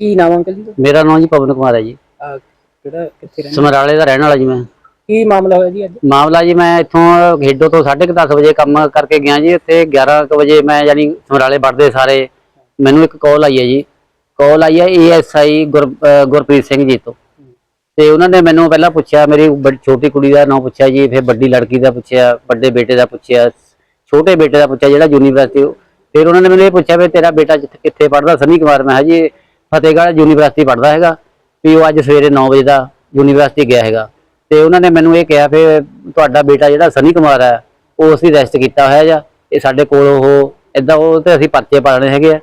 ਕੀ ਨਾਮ ਅੰਕਲ ਜੀ ਮੇਰਾ ਨਾਮ ਜੀ ਪਵਨ ਕੁਮਾਰ ਹੈ ਜੀ। ਅਹ ਕਿਹੜਾ ਕਿੱਥੇ ਰਹਿੰਦੇ? ਸਮਰਾਲੇ ਦਾ ਰਹਿਣ ਵਾਲਾ ਜੀ ਮੈਂ। ਕੀ ਮਾਮਲਾ ਹੋਇਆ ਜੀ ਅੱਜ? ਮਾਮਲਾ ਜੀ ਮੈਂ ਇੱਥੋਂ ਖੇਡੋ ਤੋਂ 10:30 ਵਜੇ ਕੰਮ ਕਰਕੇ ਗਿਆ ਜੀ। ਉੱਥੇ 11 ਕੁ ਵਜੇ ਮੈਂ ਯਾਨੀ ਸਮਰਾਲੇ ਵੜਦੇ ਸਾਰੇ। ਮੈਨੂੰ ਇੱਕ ਕਾਲ ਆਈ ਹੈ ਜੀ। ਕਾਲ ਆਈ ਹੈ ਏਐਸਆਈ ਗੁਰਪ੍ਰੀਤ ਸਿੰਘ ਜੀ ਤੋਂ। ਤੇ ਉਹਨਾਂ ਨੇ ਮੈਨੂੰ ਪਹਿਲਾਂ ਪੁੱਛਿਆ ਮੇਰੀ ਬੜੀ ਛੋਟੀ ਕੁੜੀ ਦਾ ਨਾਮ ਪੁੱਛਿਆ ਜੀ। ਫਿਰ ਵੱਡੀ ਲੜਕੀ ਦਾ ਪੁੱਛਿਆ ਵੱਡੇ ਬੇਟੇ ਦਾ ਪੁੱਛਿਆ ਛੋਟੇ ਬੇਟੇ ਦਾ ਪੁੱਛਿਆ ਜਿਹੜਾ ਯੂਨੀਵਰਸਿਟੀ ਫਿਰ ਉਹਨਾਂ ਨੇ ਮੈਨੂੰ ਇਹ ਪੁੱਛਿਆ ਵੀ ਤੇਰਾ ਬੇਟਾ ਜਿੱਥੇ ਕਿੱਥੇ ਪੜ੍ਹਦਾ? ਸਨੀ ਕੁਮਾਰ ਮੈਂ ਕਿਹਾ ਜੀ ਫਤਿਹਗੜ੍ਹ ਯੂਨੀਵਰਸਿਟੀ ਪੜ੍ਹਦਾ ਹੈਗਾ, ਵੀ ਉਹ ਅੱਜ ਸਵੇਰੇ 9 ਵਜੇ ਦਾ ਯੂਨੀਵਰਸਿਟੀ ਗਿਆ ਹੈਗਾ। ਤੇ ਉਹਨਾਂ ਨੇ ਮੈਨੂੰ ਇਹ ਕਿਹਾ ਵੀ ਤੁਹਾਡਾ ਬੇਟਾ ਜਿਹੜਾ ਸਨੀ ਕੁਮਾਰ ਹੈ, ਉਹ ਅਸੀਂ ਰੈਸਟ ਕੀਤਾ ਹੋਇਆ ਜਾਂ, ਇਹ ਸਾਡੇ ਕੋਲ ਉਹ ਇਦਾਂ ਉਹ ਤੇ ਅਸੀਂ ਪਰਚੇ ਪਾਣੇ ਹੈਗੇ ਆ।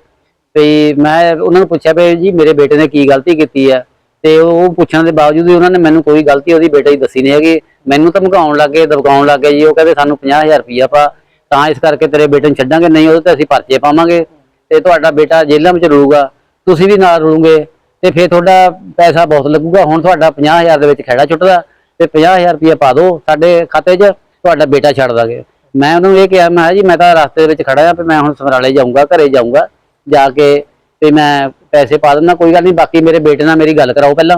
ਤੇ ਮੈਂ ਉਹਨਾਂ ਨੂੰ ਪੁੱਛਿਆ ਵੀ ਜੀ, ਮੇਰੇ ਬੇਟੇ ਨੇ ਕੀ ਗਲਤੀ ਕੀਤੀ ਹੈ? ਤੇ ਉਹ ਪੁੱਛਣ ਦੇ ਬਾਵਜੂਦ ਵੀ ਉਹਨਾਂ ਨੇ ਮੈਨੂੰ ਕੋਈ ਗਲਤੀ ਉਹਦੀ ਬੇਟੇ ਦੀ ਦੱਸੀ ਨਹੀਂ ਹੈਗੀ। ਮੈਨੂੰ ਤਾਂ ਧਮਕਾਉਣ ਲੱਗੇ ਦਬਕਾਉਣ ਲੱਗੇ ਜੀ। ਉਹ ਕਹਿੰਦੇ, ਸਾਨੂੰ 50000 ਰੁਪਈਆ ਪਾ, ਤਾਂ ਇਸ ਕਰਕੇ ਤੇਰੇ ਬੇਟੇ ਨੂੰ ਛੱਡਾਂਗੇ, ਨਹੀਂ, ਉਹਦੇ ਤੇ ਅਸੀਂ ਪਰਚੇ ਪਾਵਾਂਗੇ। ਤੇ ਤੁਹਾਡਾ ਬੇਟਾ ਜੇਲ੍ਹਾਂ ਵਿੱਚ ਰਹੂਗਾ ਤੁਸੀਂ ਵੀ ਨਾਲ ਰਹੋਗੇ ਤੇ ਫਿਰ ਤੁਹਾਡਾ ਪੈਸਾ ਬਹੁਤ ਲੱਗੂਗਾ। ਹੁਣ ਤੁਹਾਡਾ 50000 ਦੇ ਵਿੱਚ ਖੇੜਾ ਛੁੱਟਦਾ ਤੇ 50000 ਰੁਪਈਆ ਪਾ ਦਿਓ ਸਾਡੇ ਖਾਤੇ 'ਚ, ਤੁਹਾਡਾ ਬੇਟਾ ਛੱਡ ਦਾਂਗੇ। ਮੈਂ ਉਹਨੂੰ ਇਹ ਕਿਹਾ, ਮੈਂ ਕਿਹਾ ਜੀ, ਮੈਂ ਤਾਂ ਰਸਤੇ ਵਿੱਚ ਖੜਾ ਆ ਤੇ ਮੈਂ ਹੁਣ ਸਮਰਾਲੇ ਜਾਊਂਗਾ, ਘਰੇ ਜਾਊਂਗਾ, ਜਾ ਕੇ ਤੇ ਮੈਂ ਪੈਸੇ ਪਾ ਦਿੰਦਾ, ਕੋਈ ਗੱਲ ਨਹੀਂ, ਬਾਕੀ ਮੇਰੇ ਬੇਟੇ ਨਾਲ ਮੇਰੀ ਗੱਲ ਕਰਾਓ ਪਹਿਲਾਂ।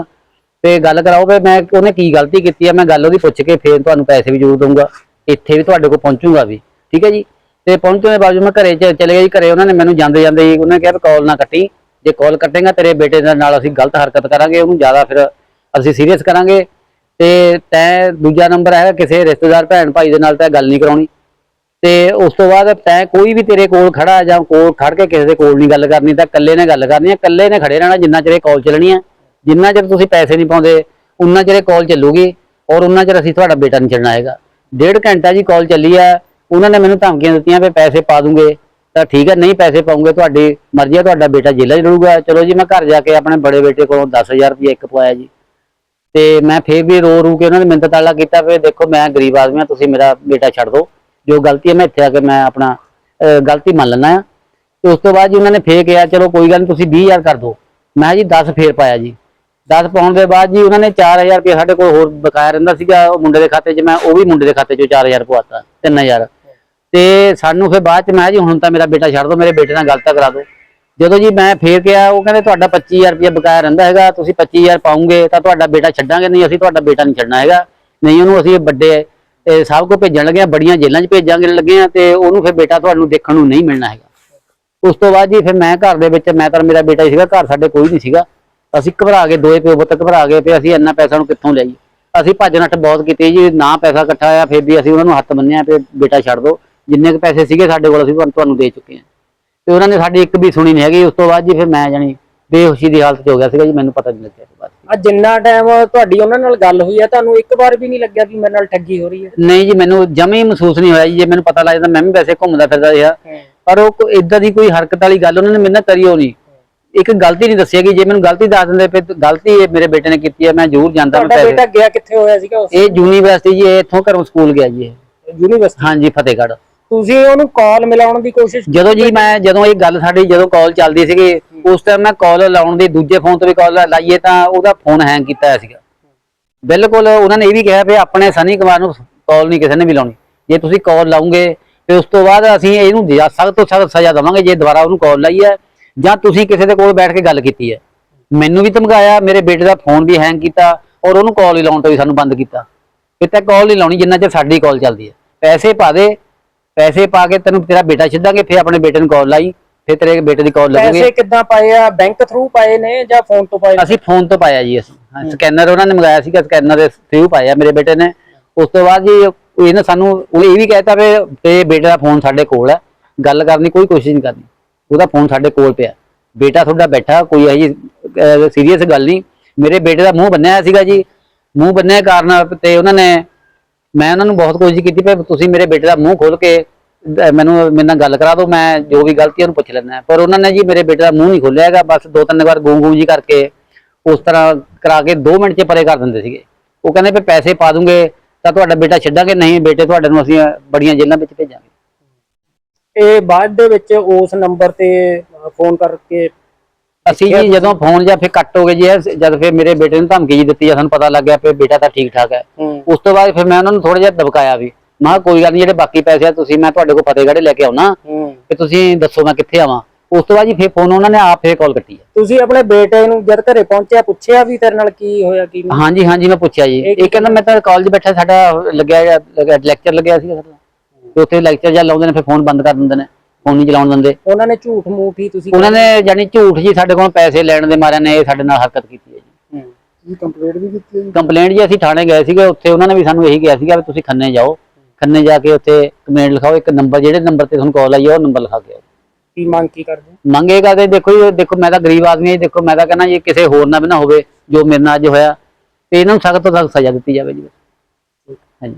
ਤੇ ਗੱਲ ਕਰਾਓ ਵੀ ਮੈਂ, ਉਹਨੇ ਕੀ ਗਲਤੀ ਕੀਤੀ ਆ, ਮੈਂ ਗੱਲ ਉਹਦੀ ਪੁੱਛ ਕੇ ਫੇਰ ਤੁਹਾਨੂੰ ਪੈਸੇ ਵੀ ਜ਼ਰੂਰ ਦਊਂਗਾ। ਇੱਥੇ ਵੀ ਤੁਹਾਡੇ ਕੋਲ ਪਹੁੰਚੂਗਾ ਵੀ, ਠੀਕ ਹੈ ਜੀ? ਤੇ ਪਹੁੰਚਣ ਦੇ ਬਾਅਦ ਮੈਂ ਘਰੇ ਚ- ਚਲੇ ਗਿਆ ਜੀ, ਘਰੇ ਉਹਨਾਂ ਨੇ ਮੈਨੂੰ ਜਾਂਦੇ ਜਾਂਦੇ ਹੀ ਉਹਨੇ ਕਿਹਾ ਵੀ ਕਾਲ ਨਾ ਕੱਟੀ। ਜੇ ਕਾਲ ਕੱਟੇਗਾ ਤੇਰੇ ਬੇਟੇ ਦੇ ਨਾਲ ਅਸੀਂ ਗਲਤ ਹਰਕਤ ਕਰਾਂਗੇ, ਉਹਨੂੰ ਜ਼ਿਆਦਾ ਫਿਰ ਅਸੀਂ ਸੀਰੀਅਸ ਕਰਾਂਗੇ। ਤੇ ਤੈਂ ਦੂਜਾ ਨੰਬਰ ਹੈ ਕਿਸੇ ਰਿਸ਼ਤੇਦਾਰ ਭੈਣ ਭਾਈ ਦੇ ਨਾਲ ਤਾਂ ਗੱਲ ਨਹੀਂ ਕਰਾਉਣੀ। ਤੇ ਉਸ ਤੋਂ ਬਾਅਦ ਤੈਂ ਕੋਈ ਵੀ ਤੇਰੇ ਕੋਲ ਖੜਾ ਜਾਂ ਕੋਲ ਖੜ ਕੇ ਕਿਸੇ ਦੇ ਕੋਲ ਨਹੀਂ ਗੱਲ ਕਰਨੀ, ਤਾਂ ਇਕੱਲੇ ਨੇ ਗੱਲ ਕਰਨੀ ਹੈ। ਇਕੱਲੇ ਨੇ ਖੜੇ ਰਹਿਣਾ, ਜਿੰਨਾ ਚਿਰ ਇਹ ਕਾਲ ਚੱਲਣੀ ਹੈ। ਜਿੰਨਾ ਚਿਰ ਤੁਸੀਂ ਪੈਸੇ ਨਹੀਂ ਪਾਉਂਦੇ, ਉਨਾ ਚਿਰ ਇਹ ਕਾਲ ਚੱਲੂਗੀ ਔਰ ਉਨਾ ਚਿਰ ਅਸੀਂ ਤੁਹਾਡਾ ਬੇਟਾ ਨਹੀਂ ਛੱਡਣਾ ਹੈਗਾ। ਡੇਢ ਘੰਟਾ ਜੀ ਕਾਲ ਚੱਲੀ ਆ ਉਹਨਾਂ ਨੇ ਮੈਨੂੰ ਧਮਕੀਆਂ ਦਿੱਤੀਆਂ ਵੀ ਪੈਸੇ ਪਾ ਦੂੰਗੇ। ਤਾਂ ਠੀਕ ਹੈ, ਨਹੀਂ ਪੈਸੇ ਪਾਉਂਗੇ, ਤੁਹਾਡੀ ਮਰਜ਼ੀ ਹੈ, ਤੁਹਾਡਾ ਬੇਟਾ ਜੇਲ੍ਹਾਂ 'ਚ ਰਹੂਗਾ ਚਲੋ ਜੀ, ਮੈਂ ਘਰ ਜਾ ਕੇ ਆਪਣੇ ਬੜੇ ਬੇਟੇ ਕੋਲੋਂ 10000 ਰੁਪਏ ਇੱਕ ਪਵਾਇਆ ਜੀ। ਤੇ ਮੈਂ ਫੇਰ ਵੀ ਰੋ ਰੂ ਕੇ ਉਹਨਾਂ ਨੇ ਮਿੰਤ ਤਾਲਾ ਕੀਤਾ ਵੀ ਦੇਖੋ ਮੈਂ ਗਰੀਬ ਆਦਮੀ ਹਾਂ, ਤੁਸੀਂ ਮੇਰਾ ਬੇਟਾ ਛੱਡ ਦਿਓ। ਜੋ ਗਲਤੀ ਹੈ, ਮੈਂ ਇੱਥੇ ਆ ਕੇ ਮੈਂ ਆਪਣਾ ਗਲਤੀ ਮੰਨ ਲੈਣਾ ਆ ਤੇ ਉਸ ਤੋਂ ਬਾਅਦ ਜੀ ਉਹਨਾਂ ਨੇ ਫੇਰ ਕਿਹਾ, ਚਲੋ ਕੋਈ ਗੱਲ ਨਹੀਂ ਤੁਸੀਂ 20000 ਕਰ ਦਿਓ। ਮੈਂ ਜੀ 10 ਫੇਰ ਪਾਇਆ ਜੀ। 10 ਪਾਉਣ ਦੇ ਬਾਅਦ ਜੀ ਉਹਨਾਂ ਨੇ 4000 ਰੁਪਏ ਸਾਡੇ ਕੋਲ ਹੋਰ ਬਕਾਇਆ ਰਹਿੰਦਾ ਸੀਗਾ, ਉਹ ਮੁੰਡੇ ਦੇ ਖਾਤੇ 'ਚ, ਮੈਂ ਉਹ ਵੀ ਮੁੰਡੇ ਦੇ ਖਾਤੇ 'ਚੋਂ 4000 ਪਵਾਤਾ 3000 ਤੇ ਸਾਨੂੰ ਫਿਰ ਬਾਅਦ 'ਚ ਮੈਂ ਜੀ, ਹੁਣ ਤਾਂ ਮੇਰਾ ਬੇਟਾ ਛੱਡ ਦਿਓ ਮੇਰੇ ਬੇਟੇ ਨਾਲ ਗੱਲ ਤਾਂ ਕਰਾ ਦਿਓ ਜਦੋਂ ਜੀ ਮੈਂ ਫੇਰ ਕਿਹਾ, ਉਹ ਕਹਿੰਦੇ ਤੁਹਾਡਾ 25000 ਰੁਪਏ ਬਕਾਇਆ ਰਹਿੰਦਾ ਹੈਗਾ, ਤੁਸੀਂ 25000 ਪਾਉਂਗੇ ਤਾਂ ਤੁਹਾਡਾ ਬੇਟਾ ਛੱਡਾਂਗੇ, ਨਹੀਂ ਅਸੀਂ ਤੁਹਾਡਾ ਬੇਟਾ ਨਹੀਂ ਛੱਡਣਾ ਹੈਗਾ। ਨਹੀਂ, ਉਹਨੂੰ ਅਸੀਂ ਵੱਡੇ, ਇਹ ਸਭ ਕੋ ਭੇਜਣ ਲੱਗੇ ਆ ਬੜੀਆਂ ਜੇਲ੍ਹਾਂ 'ਚ ਭੇਜਾਂਗੇ ਲੱਗੇ ਆ ਤੇ ਉਹਨੂੰ ਫਿਰ ਬੇਟਾ ਤੁਹਾਨੂੰ ਦੇਖਣ ਨੂੰ ਨਹੀਂ ਮਿਲਣਾ ਹੈਗਾ। ਉਸ ਤੋਂ ਬਾਅਦ ਜੀ ਫਿਰ ਮੈਂ ਘਰ ਦੇ ਵਿੱਚ, ਮੈਂ ਤਾਂ ਮੇਰਾ ਬੇਟਾ ਸੀਗਾ, ਘਰ ਸਾਡੇ ਕੋਈ ਨਹੀਂ ਸੀਗਾ। ਅਸੀਂ ਘਬਰਾ ਗਏ ਦੋਏ ਪਿਓ ਪੁੱਤ ਘਬਰਾ ਗਏ ਤੇ ਅਸੀਂ ਇੰਨਾ ਪੈਸਾ ਨੂੰ ਕਿੱਥੋਂ ਲਿਆਈਏ? ਅਸੀਂ ਭੱਜ ਨੱਠ ਬਹੁਤ ਕੀਤੀ ਜੀ, ਨਾ ਪੈਸਾ ਇਕੱਠਾ ਆਇਆ ਫਿਰ ਵੀ ਅਸੀਂ ਉਹਨਾਂ ਨੂੰ ਹੱਥ ਬੰਨਿਆ ਤੇ ਬੇਟਾ ਛੱਡ ਦਿਓ ਜਿੰਨੇ ਕੁ ਪੈਸੇ ਸੀਗੇ ਸਾਡੇ ਕੋਲ ਅਸੀਂ ਤੁਹਾਨੂੰ ਦੇ ਚੁੱਕੇ ਹਾਂ। ਤੇ ਉਹਨਾਂ ਨੇ ਸਾਡੀ ਇੱਕ ਵੀ ਸੁਣੀ ਨਹੀਂ ਹੈਗੀ। ਉਸ ਤੋਂ ਬਾਅਦ ਜੀ ਫਿਰ ਮੈਂ ਜਾਣੀ ਬੇਹੋਸ਼ੀ ਦੀ ਹਾਲਤ 'ਚ ਹੋ ਗਿਆ ਸੀਗਾ ਜੀ। ਮੈਨੂੰ ਪਤਾ ਨਹੀਂ ਲੱਗਿਆ ਇਸ ਬਾਰੇ ਅੱਜ ਜਿੰਨਾ ਟਾਈਮ ਤੁਹਾਡੀ ਉਹਨਾਂ ਨਾਲ ਗੱਲ ਹੋਈ ਹੈ ਤੁਹਾਨੂੰ ਇੱਕ ਵਾਰ ਵੀ ਨਹੀਂ ਲੱਗਿਆ ਵੀ ਮੇਰੇ ਨਾਲ ਠੱਗੀ ਹੋ ਰਹੀ ਹੈ? ਨਹੀਂ ਜੀ ਮੈਨੂੰ ਜਮੀ ਮਹਿਸੂਸ ਨਹੀਂ ਹੋਇਆ ਜੀ। ਜੇ ਮੈਨੂੰ ਪਤਾ ਲੱਗਦਾ ਮੈਂ ਵੀ ਵੈਸੇ ਘੁੰਮਦਾ ਫਿਰਦਾ ਰਿਹਾ। ਪਰ ਉਹ ਇਦਾਂ ਦੀ ਕੋਈ ਹਰਕਤ ਵਾਲੀ ਗੱਲ ਉਹਨਾਂ ਨੇ ਮੇਰੇ ਨਾਲ ਕਰੀ ਹੋ ਨਹੀਂ। ਇੱਕ ਗਲਤੀ ਨਹੀਂ ਦੱਸੀ ਹੈਗੀ। ਜੇ ਮੈਨੂੰ ਗਲਤੀ ਦੱਸ ਦਿੰਦੇ ਫਿਰ ਗਲਤੀ ਇਹ ਮੇਰੇ ਬੇਟੇ ਨੇ ਕੀਤੀ ਹੈ। ਮੈਂ ਜ਼ਰੂਰ ਜਾਂਦਾ ਮੈਂ ਤੁਹਾਡਾ ਬੇਟਾ ਗਿਆ ਕਿੱਥੇ ਹੋਇਆ ਸੀਗਾ ਇਹ ਯੂਨੀਵਰਸਿਟੀ ਜੀ ਇਹ ਇੱਥੋਂ ਘਰੋਂ ਸਕੂਲ ਗਿਆ ਜੀ। ਇਹ ਯੂਨੀਵਰਸਿਟੀ? ਹਾਂਜੀ ਫਤਿਹਗੜ੍ਹ। ਤੁਸੀਂ ਉਹਨੂੰ ਕਾਲ ਮਿਲਾਉਣ ਦੀ ਕੋਸ਼ਿਸ਼ ਜਦੋਂ ਜੀ ਮੈਂ ਜਦੋਂ ਇਹ ਗੱਲ ਸਾਡੀ ਜਦੋਂ ਕਾਲ ਚੱਲਦੀ ਸੀਗੀ ਉਸ ਟਾਈਮ ਮੈਂ ਕਾਲ ਲਾਉਣ ਦੀ ਦੂਜੇ ਫੋਨ ਤੋਂ ਵੀ ਕਾਲ ਲਾਈਏ ਤਾਂ ਉਹਦਾ ਫੋਨ ਹੈਂਗ ਕੀਤਾ ਹੋਇਆ ਸੀਗਾ। ਬਿਲਕੁਲ ਉਹਨਾਂ ਨੇ ਇਹ ਵੀ ਕਿਹਾ ਵੀ ਆਪਣੇ ਸਨੀ ਕੁਮਾਰ ਨੂੰ ਕਾਲ ਨਹੀਂ ਕਿਸੇ ਨੇ ਵੀ ਲਾਉਣੀ। ਜੇ ਤੁਸੀਂ ਕਾਲ ਲਾਉਂਗੇ ਤੇ ਉਸ ਤੋਂ ਬਾਅਦ ਅਸੀਂ ਇਹਨੂੰ ਸਖਤ ਤੋਂ ਸਖਤ ਸਜ਼ਾ ਦੇਵਾਂਗੇ ਜੇ ਦੁਬਾਰਾ ਉਹਨੂੰ ਕਾਲ ਲਾਈ ਹੈ ਜਾਂ ਤੁਸੀਂ ਕਿਸੇ ਦੇ ਕੋਲ ਬੈਠ ਕੇ ਗੱਲ ਕੀਤੀ ਹੈ। ਮੈਨੂੰ ਵੀ ਧਮਕਾਇਆ ਮੇਰੇ ਬੇਟੇ ਦਾ ਫੋਨ ਵੀ ਹੈਂਗ ਕੀਤਾ ਔਰ ਉਹਨੂੰ ਕਾਲ ਹੀ ਲਾਉਣ ਤੋਂ ਵੀ ਸਾਨੂੰ ਬੰਦ ਕੀਤਾ। ਕਿਤੇ ਕਾਲ ਨਹੀਂ ਲਾਉਣੀ ਜਿੰਨਾ ਚਿਰ ਸਾਡੀ ਕਾਲ ਚੱਲਦੀ ਹੈ। ਪੈਸੇ ਪਾ ਦੇ ਪੈਸੇ ਪਾ ਕੇ ਤੈਨੂੰ ਤੇਰਾ ਬੇਟਾ ਛੱਡਾਂਗੇ ਫਿਰ ਆਪਣੇ ਬੇਟੇ ਨੂੰ ਕਾਲ ਲਾਈ ਫਿਰ ਤੇਰੇ ਬੇਟੇ ਦੀ ਕਾਲ ਲੱਗੂਗੀ। ਪੈਸੇ ਕਿੱਦਾਂ ਪਾਏ ਆ? ਬੈਂਕ ਥਰੂ ਪਾਏ ਨੇ ਜਾਂ ਫੋਨ ਤੋਂ ਪਾਏ ਨੇ? ਅਸੀਂ ਫੋਨ ਤੋਂ ਪਾਇਆ ਜੀ ਅਸੀਂ। ਸਕੈਨਰ ਉਹਨਾਂ ਨੇ ਮੰਗਾਇਆ ਸੀਗਾ ਸਕੈਨਰ ਦੇ ਥਰੂ ਪਾਇਆ ਮੇਰੇ ਬੇਟੇ ਨੇ। ਉਸ ਤੋਂ ਬਾਅਦ ਜੀ ਉਹ ਇਹਨੇ ਸਾਨੂੰ ਉਹ ਇਹ ਵੀ ਕਹਿਤਾ ਵੀ ਤੇ ਬੇਟੇ ਦਾ ਫੋਨ ਸਾਡੇ ਕੋਲ ਹੈ। ਗੱਲ ਕਰਨੀ ਕੋਈ ਕੋਸ਼ਿਸ਼ ਨਹੀਂ ਕਰਨੀ। ਉਹਦਾ ਫੋਨ ਸਾਡੇ ਕੋਲ ਪਿਆ। ਬੇਟਾ ਤੁਹਾਡਾ ਬੈਠਾ ਕੋਈ ਇਹੋ ਜੀ ਸੀਰੀਅਸ ਗੱਲ ਨਹੀਂ। ਮੇਰੇ ਬੇਟੇ ਦਾ ਮੂੰਹ ਬੰਨਿਆ ਹੋਇਆ ਸੀਗਾ ਜੀ। ਮੂੰਹ ਬੰਨਿਆ ਕਾਰਨ ਤੇ ਉਹਨਾਂ ਨੇ ਮੈਂ ਉਹਨਾਂ ਨੂੰ ਬਹੁਤ ਕੋਸ਼ਿਸ਼ ਕੀਤੀ ਵੀ ਤੁਸੀਂ ਮੇਰੇ ਬੇਟੇ ਦਾ ਮੂੰਹ ਖੋਲ ਕੇ ਮੈਨੂੰ ਮੇਰੇ ਨਾਲ ਗੱਲ ਕਰਾ ਦਿਓ ਮੈਂ ਜੋ ਵੀ ਗਲਤੀ ਉਹਨੂੰ ਪੁੱਛ ਲੈਣਾ ਪਰ ਉਹਨਾਂ ਨੇ ਜੀ ਮੇਰੇ ਬੇਟੇ ਦਾ ਮੂੰਹ ਨਹੀਂ ਖੋਲਿਆ ਹੈਗਾ ਬਸ ਦੋ ਤਿੰਨ ਵਾਰ ਗੂੰ ਗੂੰ ਜੀ ਕਰਕੇ ਉਸ ਤਰ੍ਹਾਂ ਕਰਾ ਕੇ 2 ਮਿੰਟ 'ਚ ਪਰੇ ਕਰ ਦਿੰਦੇ ਸੀਗੇ। ਉਹ ਕਹਿੰਦੇ ਵੀ ਪੈਸੇ ਪਾ ਦੂੰਗੇ ਤਾਂ ਤੁਹਾਡਾ ਬੇਟਾ ਛੱਡਾਂਗੇ ਨਹੀਂ ਬੇਟੇ ਤੁਹਾਡੇ ਨੂੰ ਅਸੀਂ ਬੜੀਆਂ ਜੇਲ੍ਹਾਂ ਵਿੱਚ ਭੇਜਾਂਗੇ। ਇਹ ਬਾਅਦ ਦੇ ਵਿੱਚ ਉਸ ਨੰਬਰ ਤੇ ਫੋਨ ਕਰਕੇ ਅਸੀਂ ਜੀ ਜਦੋਂ ਫੋਨ ਜਾਂ ਫਿਰ ਕੱਟ ਹੋ ਗਏ ਜੀ ਜਦ ਫਿਰ ਮੇਰੇ ਬੇਟੇ ਨੂੰ ਧਮਕੀ ਜੀ ਦਿੱਤੀ ਜਾਂ ਸਾਨੂੰ ਪਤਾ ਲੱਗ ਗਿਆ ਕਿ ਬੇਟਾ ਤਾਂ ਠੀਕ ਠਾਕ ਹੈ। ਹੂੰ। ਉਸ ਤੋਂ ਬਾਅਦ ਫਿਰ ਮੈਂ ਉਹਨਾਂ ਨੂੰ ਥੋੜਾ ਜਿਹਾ ਦਬਕਾਇਆ ਵੀ। ਮੈਂ ਕਿਹਾ ਕੋਈ ਗੱਲ ਨਹੀਂ ਜਿਹੜੇ ਬਾਕੀ ਪੈਸੇ ਆ ਤੁਸੀਂ ਮੈਂ ਤੁਹਾਡੇ ਕੋਲ ਫਤਿਹਗੜ੍ਹ ਲੈ ਕੇ ਆਉਣਾ। ਹੂੰ। ਕਿ ਤੁਸੀਂ ਦੱਸੋ ਮੈਂ ਕਿੱਥੇ ਆਵਾਂ। ਉਸ ਤੋਂ ਬਾਅਦ ਜੀ ਫੇਰ ਫੋਨ ਉਹਨਾਂ ਨੇ ਆਪ ਫੇਰ ਕਾਲ ਕੱਟੀ ਹੈ ਤੁਸੀਂ ਆਪਣੇ ਬੇਟੇ ਨੂੰ ਜਦ ਘਰੇ ਪਹੁੰਚਿਆ ਪੁੱਛਿਆ ਵੀ ਤੇਰੇ ਨਾਲ ਕੀ ਹੋਇਆ ਕੀ ਨਹੀਂ? ਹਾਂਜੀ ਹਾਂਜੀ ਮੈਂ ਪੁੱਛਿਆ ਜੀ। ਇਹ ਕਹਿੰਦਾ ਮੈਂ ਤਾਂ ਕਾਲਜ ਬੈਠਾ ਸਾਡਾ ਲੱਗਿਆ ਲੈਕਚਰ ਲੱਗਿਆ ਸੀ ਸਾਡਾ। ਤੇ ਉੱਥੇ ਲੈਕਚਰ ਜਾਂ ਲਾਉਂਦੇ ਨੇ ਫਿਰ ਫੋਨ ਬੰਦ ਕਰ ਦਿੰਦੇ ਨੇ। ਫੋਨ ਨਹੀਂ ਚਲਾਉਣ ਦਿੰਦੇ। ਉਹਨਾਂ ਨੇ ਝੂਠ ਮੂਠ ਹੀ ਤੁਸੀਂ ਉਹਨਾਂ ਨੇ ਜਾਨੀ ਝੂਠ ਜੀ ਸਾਡੇ ਕੋਲ ਪੈਸੇ ਲੈਣ ਦੇ ਮਾਰਿਆਂ ਨੇ ਇਹ ਸਾਡੇ ਨਾਲ ਹਰਕਤ ਕੀਤੀ ਹੈ ਜੀ। ਹੂੰ। ਕੰਪਲੇਂਟ ਵੀ ਕੀਤੀ ਹੈ ਜੀ? ਕੰਪਲੇਂਟ ਜੀ ਅਸੀਂ ਥਾਣੇ ਗਏ ਸੀਗੇ ਉੱਥੇ ਉਹਨਾਂ ਨੇ ਵੀ ਸਾਨੂੰ ਇਹੀ ਕਿਹਾ ਸੀਗਾ ਵੀ ਤੁਸੀਂ ਖੰਨੇ ਜਾਓ। ਖੰਨੇ ਜਾ ਕੇ ਉੱਥੇ ਕੰਪਲੇਂਟ ਲਿਖਾਓ ਇੱਕ ਨੰਬਰ ਜਿਹੜੇ ਨੰਬਰ ਤੇ ਤੁਹਾਨੂੰ ਕਾਲ ਆਈ ਹੈ ਉਹ ਨੰਬਰ ਲਿਖਾ ਕੇ ਆਓ। ਕੀ ਮੰਗ ਕੀ ਕਰਦੇ ਹੋ? ਮੰਗੇਗਾ ਤੇ ਦੇਖੋ ਜੀ ਦੇਖੋ ਮੈਂ ਤਾਂ ਗਰੀਬ ਆਦਮੀ ਹਾਂ ਜੀ ਦੇਖੋ ਮੈਂ ਤਾਂ ਕਹਿੰਦਾ ਜੀ ਕਿਸੇ ਹੋਰ ਨਾਲ ਵੀ ਨਾ ਹੋਵੇ ਜੋ ਮੇਰੇ ਨਾਲ ਅੱਜ ਹੋਇਆ ਤੇ ਇਹਨਾਂ ਨੂੰ ਸਖਤ ਤੋਂ ਸਖਤ ਸਜ਼ਾ ਦਿੱਤੀ ਜਾਵੇ ਜੀ। ਹਾਂਜੀ।